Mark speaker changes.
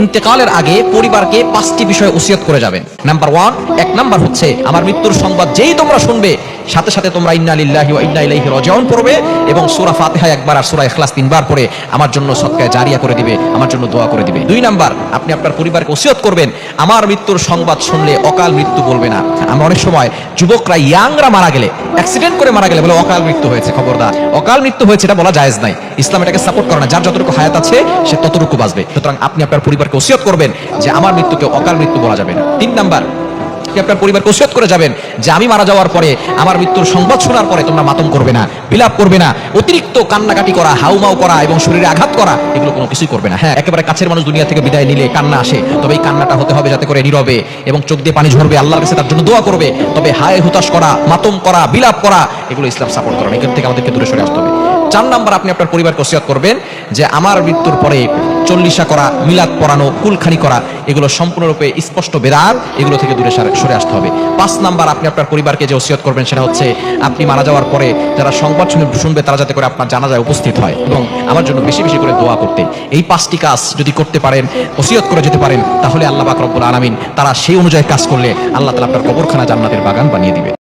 Speaker 1: ইন্তেকালের আগে পরিবারকে পাঁচটি বিষয়ে ওসিয়ত করে যাবেন। নাম্বার ওয়ান এক নাম্বার হচ্ছে, আমার মৃত্যুর সংবাদ যেই তোমরা শুনবে সাথে সাথে তোমরা ইন্না লিল্লাহি ওয়া ইন্না ইলাইহি রাজিউন পড়বে এবং সূরা ফাতিহা একবার আর সূরা ইখলাস তিনবার পড়ে আমার জন্য সদকায়ে জারিয়া করে দিবে, আমার জন্য দোয়া করে দিবে। দুই নাম্বার, আপনি আপনার পরিবারকে ওসিয়ত করবেন, আমার মৃত্যুর সংবাদ শুনলে অকাল মৃত্যু বলবে না। আমরা অনেক সময় যুবকরা, ইয়াংরা মারা গেলে অ্যাক্সিডেন্ট করে মারা গেলে বলে অকাল মৃত্যু হয়েছে, খবরদার। অকাল মৃত্যু হয়েছে, এটা বলা জায়েজ নাই। ইসলাম এটাকে সাপোর্ট করে না, যার যতটুকু হায়াত আছে, সে ততটুকু বাঁচবে। সুতরাং আপনি আপনার পরিবারকে ওসিয়ত করবেন যে আমার মৃত্যুকে অকাল মৃত্যু বলা যাবে না। তিন নাম্বার আপনি আপনার পরিবারকে ওসিয়ত করে যাবেন যে আমি মারা যাওয়ার পরে আমার মৃত্যুর সংবাদ শোনার পরে তোমরা মাতম করবে না, বিলাপ করবে না, অতিরিক্ত কান্নাকাটি করা, হাউমাউ করা এবং শরীরে আঘাত করা, এগুলো কোনো কিছুই করবে না। হ্যাঁ একেবারে কাছের মানুষ দুনিয়া থেকে বিদায় নিলে কান্না আসে, তবে এই কান্নাটা হতে হবে যাতে করে নীরবে এবং চোখ দিয়ে পানি ঝরবে, আল্লাহর কাছে তার জন্য দোয়া করবে, তবে হায় হুতাশ করা, মাতম করা, বিলাপ করা, এগুলো ইসলাম সাপোর্ট করে এখান থেকে আমাদেরকে দূরে সরে আসতে হবে। চার নাম্বার আপনি আপনার পরিবারকে ওসিয়ত করবেন যে আমার মৃত্যুর পরে চল্লিশা করা, মিলাদ পড়ানো, কুলখানি করা, এগুলো সম্পূর্ণরূপে স্পষ্ট বেদাত, এগুলো থেকে দূরে সরে আসতে হবে। পাঁচ নাম্বার আপনি আপনার পরিবারকে যে ওসিয়ত করবেন সেটা হচ্ছে আপনি মারা যাওয়ার পরে যারা সংবাদ শুনে শুনবে তারা যাতে করে আপনার জানাজায় উপস্থিত হয় এবং আমার জন্য বেশি বেশি করে দোয়া করতে। এই পাঁচটি কাজ যদি করতে পারেন, ওসিয়ত করে যেতে পারেন, তাহলে আল্লাহ বাক রব্বুল আলামিন তারা সেই অনুযায়ী কাজ করলে আল্লাহ তালা আপনার কবরখানা জান্নাতের বাগান বানিয়ে দিবে।